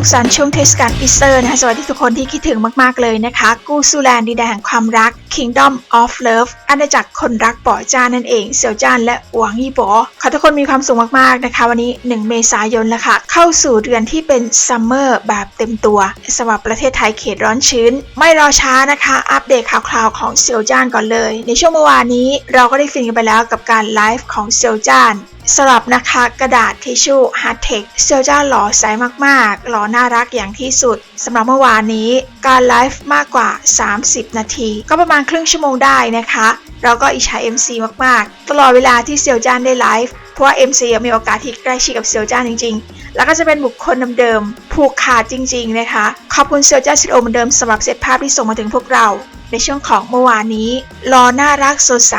สุขสันต์ช่วงเทศกาลอีสเตอร์นะคะสวัสดีทุกคนที่คิดถึงมาก ๆ เลยนะคะ กู้ซูแลนดินแดนแห่งความรัก Kingdom of Love อาณาจักรคนรักป๋อจ้านั่นเอง เสี่ยวจ้านและหวังยี่ป๋อขอทุกคนมีความสุขมาก ๆ นะคะ วันนี้ 1 เมษายนแล้วค่ะ เข้าสู่เดือนที่เป็นซัมเมอร์แบบเต็มตัวสำหรับประเทศไทยเขตร้อนชื้น ไม่รอช้านะคะ อัปเดตข่าวๆของเสี่ยวจ้านก่อนเลย ในช่วงเมื่อวานนี้เราก็ได้ฟินกันไปแล้วกับการไลฟ์ของเสี่ยวจ้าน สำหรับนะคะกระดาษทิชชู่ฮาร์ดเทคเซลจ้าหล่อใสมากๆ หล่อน่ารักอย่างที่สุดสำหรับเมื่อวานนี้การไลฟ์มากกว่า 30 นาที ก็ประมาณครึ่งชั่วโมงได้นะคะเราก็อิจฉา MC มากๆ ตลอดเวลาที่เซลจ้านได้ไลฟ์เพราะว่า MC มีโอกาสที่ใกล้ชิดกับเซลจ้านจริง ๆ แล้วก็จะเป็นบุคคลเดิมๆผูกขาดจริง ๆ นะคะ ขอบคุณเซลจ้าสิโอเหมือนเดิมสำหรับเซตภาพที่ส่งมาถึงพวกเรา ในช่วงของเมื่อวานนี้หล่อน่ารักสดใส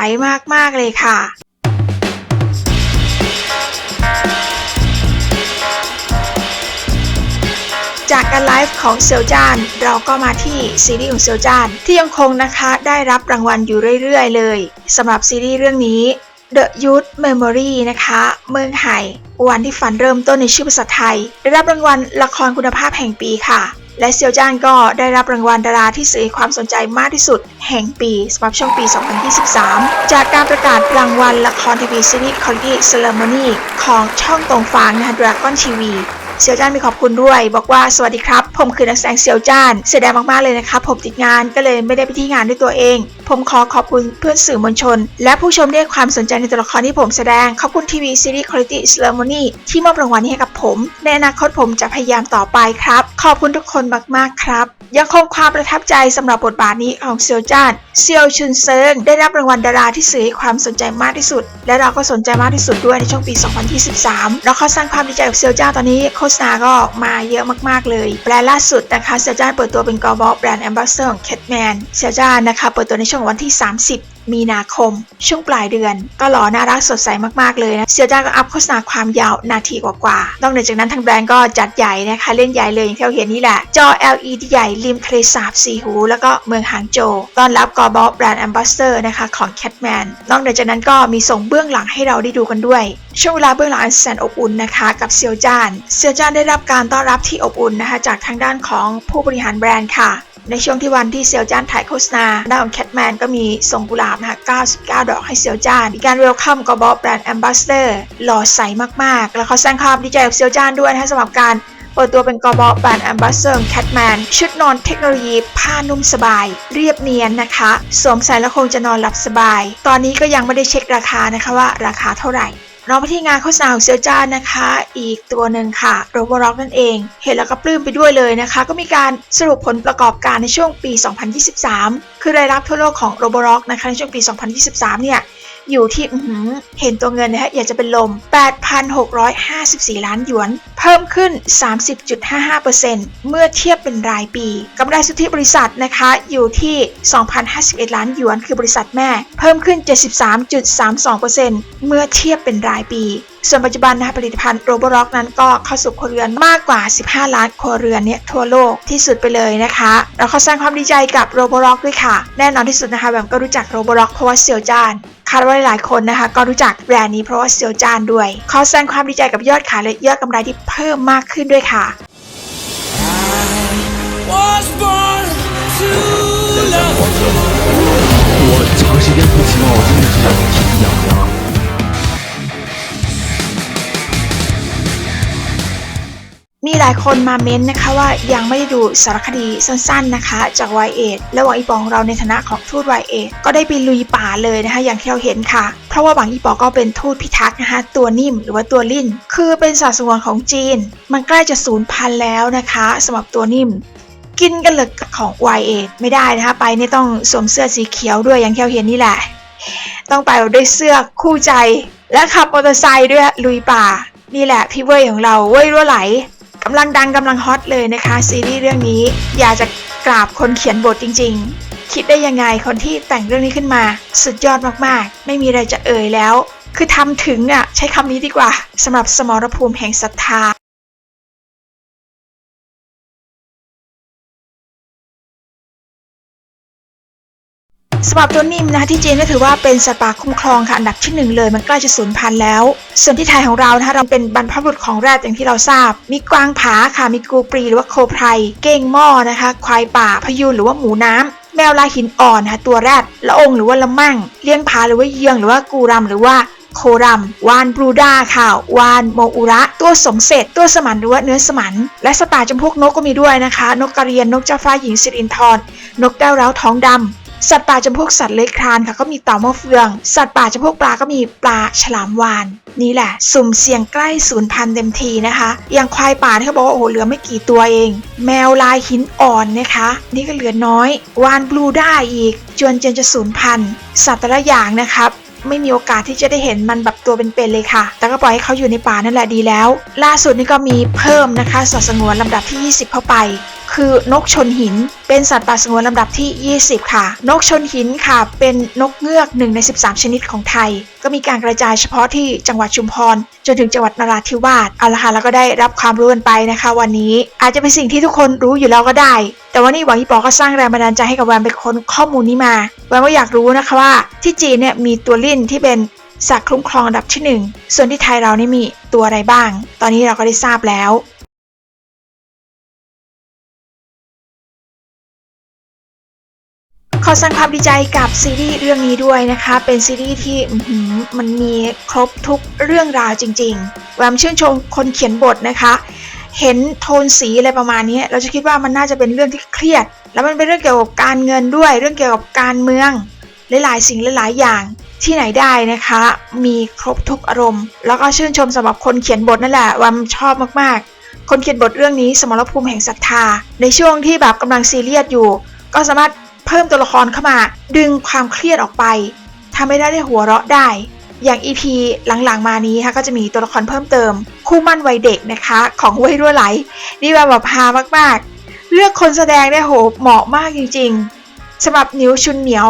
มากๆเลยค่ะ จากการไลฟ์ของเซลจาน เราก็มาที่ซีรีส์ของเซลจาน ที่ยังคงนะคะได้รับรางวัลอยู่เรื่อยๆ เลยสำหรับซีรีส์เรื่องนี้ The Youth Memory นะคะ เมืองไห่วันที่ฝันเริ่มต้นในชื่อภาษาไทย ได้รับรางวัลละครคุณภาพแห่งปีค่ะ และเซียวจ้านก็ได้รับรางวัลดาราที่สื่อความสนใจมากที่สุด แห่งปีสำหรับช่วงปี 2023 จากการประกาศรางวัลละครทีวีซีรีส์ Quality Ceremony ของช่องตรงฟางนะคะ Dragon TV เซียวจ้านมีขอบคุณด้วย บอกว่าสวัสดีครับ ผมคือนักแสดงเซียวจ้านเสียดายมากๆเลยนะครับผมติดงานก็เลยไม่ได้ไปที่งานด้วยตัวเอง ผมขอขอบคุณเพื่อนสื่อมวลชน และผู้ชมที่ให้ความสนใจในตัวละครที่ผมแสดง ขอบคุณทีวีซีรีส์ Quality Ceremony ที่มอบรางวัลนี้ให้กับผม ในอนาคตผมจะพยายามต่อไปครับ ขอบคุณทุกคนมากๆครับ ยังคงความประทับใจสำหรับบทบาทนี้ของเซียวจ้านเซียวชุนเซิงได้รับรางวัลดาราที่สื่อให้ความสนใจมากที่สุด และเราก็สนใจมากที่สุดด้วยในช่วงปี 2023 แล้วเขาสร้างความดีใจกับเซียวจ้านตอนนี้โฆษณาก็มาเยอะมากๆเลยแบรนด์ล่าสุดนะคะเซียวจ้านเปิดตัวเป็นกอบอแบรนด์แอมบาสเดอร์ของแคทแมนเซียวจ้านนะคะเปิดตัวในช่วงวันที่ 30 มีนาคม ช่วงปลายเดือน ก็หล่อน่ารักสดใสมากๆเลยนะเซียวจ้านก็อัพโฆษณาความยาวนาทีกว่าๆนอกเหนือจากนั้นทางแบรนด์ก็จัดใหญ่นะคะ เล่นใหญ่เลยอย่างที่เราเห็นนี่แหละ จอ LED ใหญ่ริมทะเลสาบสีหู แล้วก็เมืองหางโจวต้อนรับกอบอแบรนด์แอมบาสเดอร์นะคะของแคทแมนนอกเหนือจากนั้นก็มีส่งเบื้องหลังให้เราได้ดูกันด้วย ช่วงเวลาเบื้องหลังอันแสนอบอุ่นนะคะกับเซียวจ้านเซียวจ้านได้รับการต้อนรับที่อบอุ่นนะคะจากทางด้านของผู้บริหารแบรนด์ค่ะ ในช่วงที่วันที่เซียวจ้านถ่ายโฆษณาด้านของแคทแมนก็มีส่งกุหลาบนะคะ 99 ดอกให้เซียวจ้าน มีการเวลคัมกอบอแบรนด์แอมบาสเดอร์หล่อใสมากๆ แล้วเขาแสดงความดีใจกับเซียวจ้านด้วยนะคะสำหรับการเปิดตัวเป็นกอบอแบรนด์แอมบาสเดอร์แคทแมนชุดนอนเทคโนโลยีผ้านุ่มสบาย เรียบเนียนนะคะ สวมใส่แล้วคงจะนอนหลับสบาย ตอนนี้ก็ยังไม่ได้เช็คราคานะคะว่าราคาเท่าไหร่ เราไปที่งานโฆษณาของเซียวจ้านนะคะ อีกตัวหนึ่งค่ะโรบอร็อกนั่นเอง เห็นแล้วก็ปลื้มไปด้วยเลยนะคะ ก็มีการสรุปผลประกอบการในช่วงปี 2023 คือรายรับทั่วโลกของโรบอร็อกนะคะในช่วงปี 2023 เนี่ย อยู่ที่เห็นตัวเงินนะฮะอยากจะเป็นลม 8,654 ล้านหยวน เพิ่มขึ้น 30.55%เมื่อเทียบเป็นรายปีกำไรสุทธิบริษัทนะคะอยู่ที่ 2,051 ล้านหยวน คือบริษัทแม่ เพิ่มขึ้น 73.32%เมื่อเทียบเป็นรายปี ส่วนปัจจุบันนะคะผลิตภัณฑ์โรบอร็อกนั้นก็เข้าสู่ครัวเรือนมากกว่า 15 ล้านครัวเรือนเนี่ยทั่วโลกที่สุดไปเลยนะคะเราขอแสดงความดีใจกับโรบอร็อกด้วยค่ะ แน่นอนที่สุดนะคะแบบก็รู้จักโรบอร็อกเพราะว่าเซียวจาน คาดว่าหลายๆคนนะคะ ก็รู้จักแบรนด์นี้เพราะว่าเซียวจานด้วย ขอแสดงความดีใจกับยอดขายและยอดกำไรที่เพิ่มมากขึ้นด้วยค่ะ was born to love. 我长时间不骑马，我真的是挺痒的。 มีหลายคนมาเม้นนะคะว่ายังไม่ได้ดูสารคดีสั้นๆนะคะ จากวายเอทและหวังอีปองเราในฐานะของทูตวายเอทก็ได้ไปลุยป่าเลยนะคะอย่างที่เราเห็นค่ะ เพราะว่าหวังอีปองก็เป็นทูตพิทักษ์นะคะตัวนิ่มหรือว่าตัวลิ่น คือเป็นสัตว์สงวนของจีน มันใกล้จะสูญพันธุ์แล้วนะคะสำหรับตัวนิ่ม กินกันเลยของวเอทไม่ได้นะคะไปนี่ต้องสวมเสื้อสีเขียวด้วยอย่างที่เราเห็นนี่แหละ ต้องไปด้วยเสื้อคู่ใจและขับมอเตอร์ไซค์ด้วยลุยป่า นี่แหละพี่เว่ยของเราเว่ยรั่วไหล กำลังดังกำลังฮอตเลยนะคะ ซีรีส์เรื่องนี้อยากจะกราบคนเขียนบทจริง ๆ คิดได้ยังไงคนที่แต่งเรื่องนี้ขึ้นมา สุดยอดมากๆ ไม่มีอะไรจะเอ่ยแล้ว คือทำถึงอะใช้คำนี้ดีกว่าสำหรับสมรภูมิแห่งศรัทธา สำหรับตัวนิ่มนะคะที่จีนก็ถือว่าเป็นสัตว์ป่าคุ้มครองค่ะอันดับที่หนึ่งเลยมันใกล้จะสูญพันธุ์แล้ว ส่วนที่ไทยของเรานะคะเราเป็นบรรพบุรุษของแรดอย่างที่เราทราบ มีกวางผาค่ะมีกูปรีหรือว่าโคไพรเก้งหม้อนะคะ ควายป่าพยูนหรือว่าหมูน้ำแมวลายหินอ่อนนะคะตัวแรดละองหรือว่าละมั่งเลี้ยงผาหรือว่าเยืองหรือว่ากูรำหรือว่าโครัม วานบรูดาค่ะ วานโมอุระ ตัวสมเสร็จ ตัวสมันหรือว่าเนื้อสมัน และสตว์ป่าจำพวกนกก็มีด้วยนะคะ นกกระเรียน นกเจ้าฟ้าหญิงสิรินทรนกแก้วร้าวท้องดำ สัตว์ป่าจำพวกสัตว์เลื้อยคลานค่ะก็มีเต่ามะเฟือง สัตว์ป่าจำพวกปลาก็มีปลาฉลามวาน นี่แหละ สุ่มเสี่ยงใกล้สูญพันธุ์เต็มทีนะคะ อย่างควายป่าที่เขาบอกว่าโอ้โหเหลือไม่กี่ตัวเอง แมวลายหินอ่อนนะคะ นี่ก็เหลือน้อย วานบลูได้อีกจวนเจนจะสูญพันธุ์สัตว์แต่ละอย่างนะครับ ไม่มีโอกาสที่จะได้เห็นมันแบบตัวเป็นๆเลยค่ะ แต่ก็ปล่อยให้เขาอยู่ในป่านั่นแหละดีแล้ว ล่าสุดนี่ก็มีเพิ่มนะคะสัตว์สงวนลำดับที่ 20 เข้าไป คือนกชนหิน เป็นสัตว์ป่าสงวนลำดับที่ 20 ค่ะ นกชนหินค่ะ เป็นนกเงือกหนึ่งใน 13 ชนิดของไทย ก็มีการกระจายเฉพาะที่จังหวัดชุมพรจนถึงจังหวัดนราธิวาสเอาละค่ะแล้วก็ได้รับความรู้กันไปนะคะ วันนี้อาจจะเป็นสิ่งที่ทุกคนรู้อยู่แล้วก็ได้ แต่ว่านี่หวังยี่ปอก็สร้างแรงบันดาลใจให้กับแวมเป็นคนข้อมูลนี้มาแวมก็อยากรู้นะคะว่าที่จีนเนี่ยมีตัวลิ่นที่เป็นสัตว์คุ้มครองอันดับที่หนึ่งส่วนที่ไทยเรานี่มีตัวอะไรบ้าง ตอนนี้เราก็ได้ทราบแล้วขอแสดงความดีใจกับซีรีส์เรื่องนี้ด้วยนะคะ เป็นซีรีส์ที่มันมีครบทุกเรื่องราวจริงๆแวมชื่นชมคนเขียนบทนะคะ เห็นโทนสีอะไรประมาณนี้ เราจะคิดว่ามันน่าจะเป็นเรื่องที่เครียด แล้วมันเป็นเรื่องเกี่ยวกับการเงินด้วย เรื่องเกี่ยวกับการเมือง หลายๆ สิ่งหลายๆ อย่างที่ไหนได้นะคะ มีครบทุกอารมณ์ แล้วก็ชื่นชมสำหรับคนเขียนบทนั่นแหละแวมชอบมากๆ คนเขียนบทเรื่องนี้สมรภูมิแห่งศรัทธา ในช่วงที่แบบกำลังซีเรียสอยู่ ก็สามารถเพิ่มตัวละครเข้ามา ดึงความเครียดออกไปทำให้ได้ได้หัวเราะได้ อย่าง EP หลังๆมานี้ค่ะก็จะมีตัวละครเพิ่มเติม คู่มั่นวัยเด็กนะคะ ของเว่ยรั่วไหล นี่แบบแบบฮามากๆ เลือกคนแสดงได้โหเหมาะมากจริงๆสำหรับนิวชุนเหนียว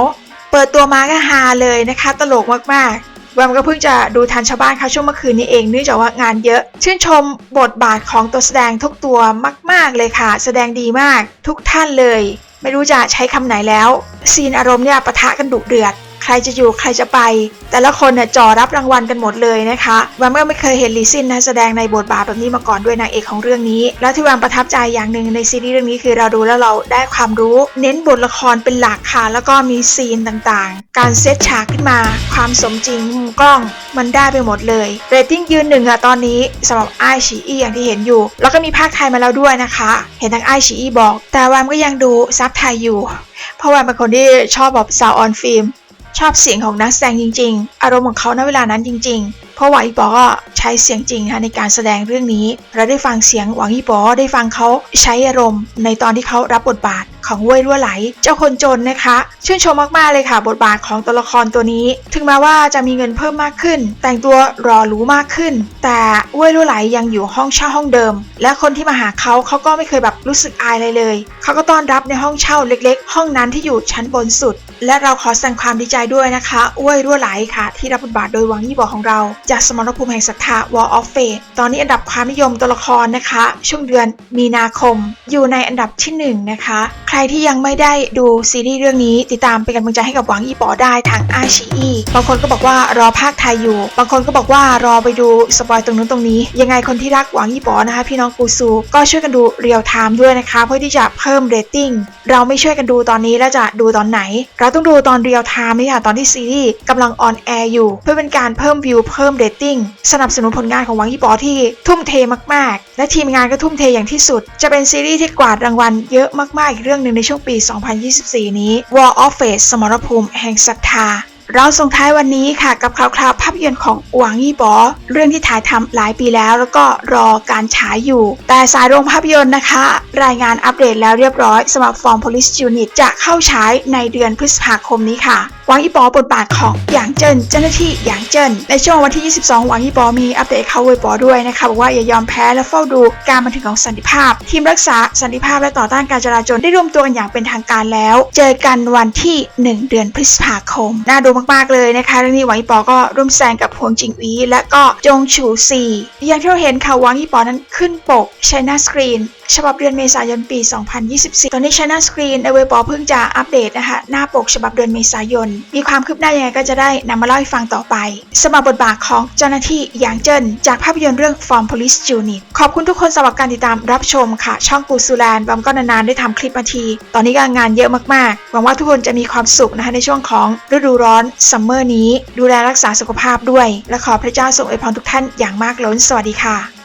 เปิดตัวมาก็ฮาเลยนะคะ ตลกมากๆแวมก็เพิ่งจะดูทันชาวบ้านค่ะช่วงเมื่อคืนนี้เองเนื่องจากว่างานเยอะ ชื่นชมบทบาทของตัวแสดงทุกตัวมาก ๆเลยค่ะ แสดงดีมากทุกท่านเลย ไม่รู้จะใช้คำไหนแล้ว ซีนอารมณ์เนี่ยปะทะกันดุเดือด ใครจะอยู่ใครจะไป แต่ละคนเนี่ยจ่อรับรางวัลกันหมดเลยนะคะแวมก็ไม่เคยเห็นลีซินนะแสดงในบทบาทแบบนี้มาก่อนด้วยนางเอกของเรื่องนี้ และที่แวมประทับใจอย่างหนึ่งในซีรีส์เรื่องนี้คือเราดูแล้วเราได้ความรู้ เน้นบทละครเป็นหลักค่ะแล้วก็มีซีนต่างๆ การเซตฉากขึ้นมา ความสมจริงมุมกล้องมันได้ไปหมดเลยเรตติ้งยืนหนึ่งอะตอนนี้สำหรับไอชีอีอย่างที่เห็นอยู่ แล้วก็มีภาคไทยมาแล้วด้วยนะคะ เห็นทางไอชีอีบอก แต่แวมก็ยังดูซับไทยอยู่ เพราะแวมเป็นคนที่ชอบแบบซาวออนฟิล์ม ชอบเสียงของนักแสดงจริง ๆ อารมณ์ของเขาณเวลานั้นจริง ๆ เพราะหวังอีปอกใช้เสียงจริงค่ะในการแสดงเรื่องนี้ เราได้ฟังเสียงหวังอีปอได้ฟังเขาใช้อารมณ์ ในตอนที่เขารับบทบาทของเว่ยรั่วไหล เจ้าคนจนนะคะ ชื่นชมมากๆเลยค่ะ บทบาทของตัวละครตัวนี้ ถึงแม้ว่าจะมีเงินเพิ่มมากขึ้น แต่งตัวหล่อหรูมากขึ้น แต่เว่ยรั่วไหลยังอยู่ห้องเช่าห้องเดิม และคนที่มาหาเขาเขาก็ไม่เคยแบบรู้สึกอายอะไรเลย เขาก็ต้อนรับในห้องเช่าเล็ก ๆ ห้องนั้นที่อยู่ชั้นบนสุด และเราขอแสดงความดีใจด้วยนะคะอ้วยรั่วไหลค่ะ ที่รับบทบาทโดยวังยี่บอของเรา จากสมรภูมิแห่งศรัทธา Wall of Fate ตอนนี้อันดับความนิยมตัวละครนะคะ ช่วงเดือนมีนาคม อยู่ในอันดับที่หนึ่งนะคะ ใครที่ยังไม่ได้ดูซีรีส์เรื่องนี้ ติดตามเป็นกำลังใจให้กับหวังยี่ปอได้ทางไอชีอีบางคนก็บอกว่ารอภาคไทยอยู่ บางคนก็บอกว่ารอไปดูสปอยตรงนู้นตรงนี้ ยังไงคนที่รักหวังยี่ปอนะคะ พี่น้องกูซู ก็ช่วยกันดูเรียลไทม์ด้วยนะคะ เพื่อที่จะเพิ่มเรตติ้งเราไม่ช่วยกันดูตอนนี้แล้วจะดูตอนไหน เราต้องดูตอนเรียลไทม์นี่ค่ะตอนที่ซีรีส์กำลังออนแอร์อยู่ เพื่อเป็นการเพิ่มวิวเพิ่มเรตติ้งสนับสนุนผลงานของหวังยี่ปอที่ทุ่มเทมากๆ และทีมงานก็ทุ่มเทอย่างที่สุด จะเป็นซีรีส์ที่กวาดรางวัลเยอะมากๆอีกเรื่องหนึ่งในช่วงปี 2024 นี้ War of Fate สมรภูมิแห่งศรัทธา เราส่งท้ายวันนี้ค่ะกับข่าวคราวภาพยนตร์ของหวังยี่บอเรื่องที่ถ่ายทำหลายปีแล้ว แล้วก็รอการฉายอยู่ แต่สายโรงภาพยนตร์นะคะ รายงานอัปเดตแล้วเรียบร้อยสำหรับ Form Police Unit จะเข้าฉายในเดือนพฤษภาคมนี้ค่ะหวังยี่ปอบทบาทของหยางเจินเจ้าหน้าที่หยางเจินในช่วงวันที่ 22หวังยี่ปอมีอัปเดตเข้าเว็บอด้วยนะคะบอกว่าอย่ายอมแพ้และเฝ้าดูการบันทึกของสันติภาพ ทีมรักษาสันติภาพและต่อต้านการจราจรได้รวมตัวกันอย่างเป็นทางการแล้ว เจอกันวันที่ 1 เดือนพฤษภาคมน่าดูมมากๆเลยนะคะเรื่องนี้หวังอีปอก็ร่วมแสดงกับฮวงจิงอีและก็จงฉูซีอย่างที่เราเห็นค่ะหวังอีปอนั้นขึ้นปก China Screen ฉบับเดือนเมษายนปี 2024 ตอนนี้ China Screen ในเว็บปอเพิ่งจะอัปเดตนะคะหน้าปกฉบับเดือนเมษายน มีความคืบหน้ายังไงก็จะได้นำมาเล่าให้ฟังต่อไปสำหรับบทบาทของเจ้าหน้าที่หยางเจิ้นจากภาพยนตร์เรื่อง From Police Unit ขอบคุณทุกคนสำหรับการติดตามรับชมค่ะ ช่องกูซูแลนด์บอมก็นานๆได้ทำคลิปมาที ตอนนี้ก็งานเยอะมากๆ หวังว่าทุกคนจะมีความสุขนะคะในช่วงของฤดูร้อนซัมเมอร์นี้ ดูแลรักษาสุขภาพด้วย และขอพระเจ้าทรงอวยพรทุกท่านอย่างมากล้น สวัสดีค่ะ